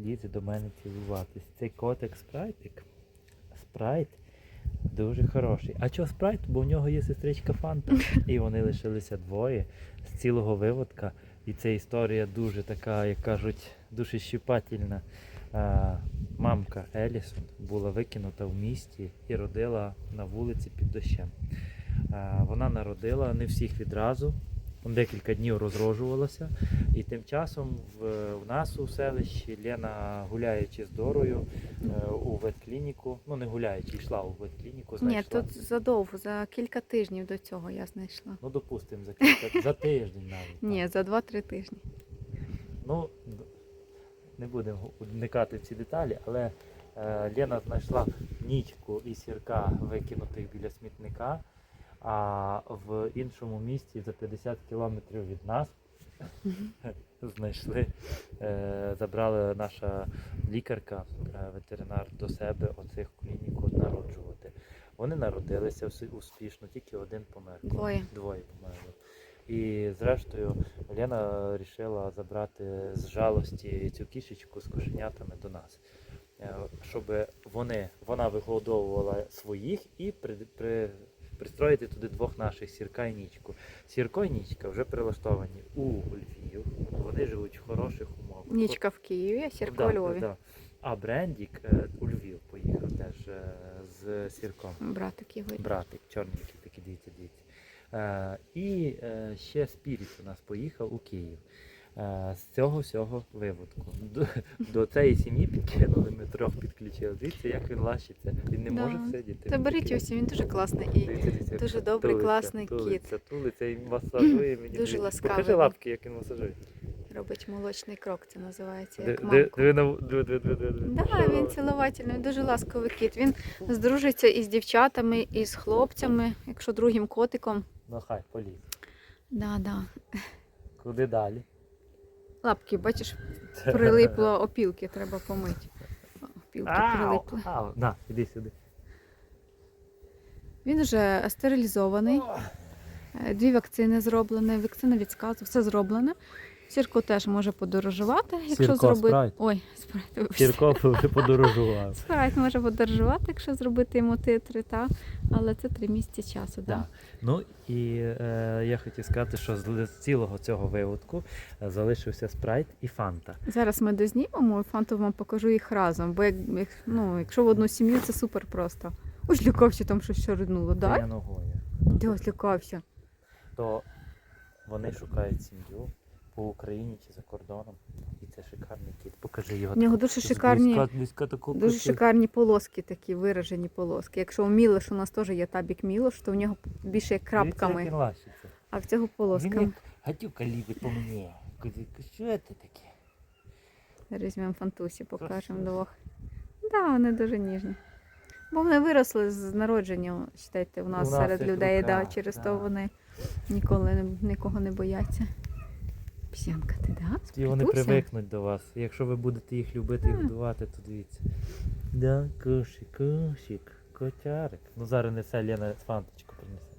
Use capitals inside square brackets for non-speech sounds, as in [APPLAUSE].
лізе до мене цілуватись. Цей котик спрайтик. Спрайт дуже хороший. А чого спрайт? Бо в нього є сестричка Фанта. [LAUGHS] І вони лишилися двоє з цілого виводка. І це історія дуже така, як кажуть, душещипательна. А, мамка Елісон була викинута в місті і родила на вулиці під дощем. Вона народила не всіх відразу, декілька днів розрожувалася. І тим часом в, в нас у селищі Лена, гуляючи з Дорою е, у ветклініку, ну не гуляючи, йшла у ветклініку, Ні, знайшла. тут задовго, за кілька тижнів до цього я знайшла. Ну, допустимо, за кілька за тиждень навіть. Ні, за 2-3 тижні. Ну, не будемо вникати в ці деталі, але е, Лена знайшла нічку і сірка, викинутих біля смітника, а в іншому місті за 50 кілометрів від нас [LAUGHS] знайшли, е, забрала наша лікарка, е, ветеринар до себе оцих клініку народжувати. Вони народилися всі успішно, тільки один помер. Двоє. Двоє померли. І зрештою Лена вирішила забрати з жалості цю кішечку з кошенятами до нас. Е, Щоб вони, вона вигодовувала своїх і при, при, пристроїти туди двох наших сірка і нічку. Сірко і нічка вже прилаштовані у Львів. Вони живуть в хороших умовах. Нічка в Києві, а Сірко Да, у Львові. да. А Брендік е, у Львів поїхав теж е, з сірком. Братик його. Братик, чорненький такий, дивіться, дивіться. Е, і ще Спіріт у нас поїхав у Київ. Е, з цього всього виводку. До, до цієї сім'ї підкинули, ми трьох підключили. Дивіться, як він лащиться. Він не Да. може сидіти. Та беріть такий. усі, він дуже класний і Дивіться, дивіться, дуже добрий, тулиться, класний тулиться, кіт. Тулиться і масажує мені. Дуже ласкавий Покажи лапки, як він масажує. робить молочний крок, це називається. Як. Да, він цілувательний, дуже ласковий кіт. Він здружиться із дівчатами, і з хлопцями, якщо другим котиком. Ну хай, поліз. Да, да. Куди далі? Лапки, бачиш, [LAUGHS] прилипло опілки, треба помити. Опілки Ау, прилипли. ау, На, іди сюди. Він вже стерилізований. Е, Дві вакцини зроблені, вакцина від сказу, все зроблено. Сірко теж може подорожувати, якщо Сірко, зробити. спрайт. Ой, спрайт. Сірко подорожував. [LAUGHS] Спрайт може подорожувати, якщо зробити йому титри, та? але це три місяці часу. Да. Да. Ну і е, я хотів сказати, що з цілого цього виводку е, залишився спрайт і фанта. Зараз ми дознімемо і фанту вам покажу їх разом, бо як, як- ну, якщо в одну сім'ю, це супер просто. Ось лякався, там щось шариднуло, Це я ногою. Де ось лякався? То вони шукають сім'ю по Україні чи за кордоном. І це шикарний кіт. Покажи його. У нього дуже шикарні- близька- близька таку Дуже шикарні полоски, такі виражені полоски. Якщо у Мілош у нас теж є табік Мілош, то в нього більше як Дивіться, як крапками, а в цього Він полосками. як по мені. Що це таке? Візьмемо фантусі, покажемо двох. Да, вони дуже ніжні. Бо вони виросли з народження, вважайте, у нас У нас серед людей, да, через да. то вони ніколи нікого не бояться. Псянка, ти да? І вони привикнуть до вас. Якщо ви будете їх любити і годувати, то дивіться. Да, кошик, кошик, котярик. Ну зараз несе Лена фанточку принесе.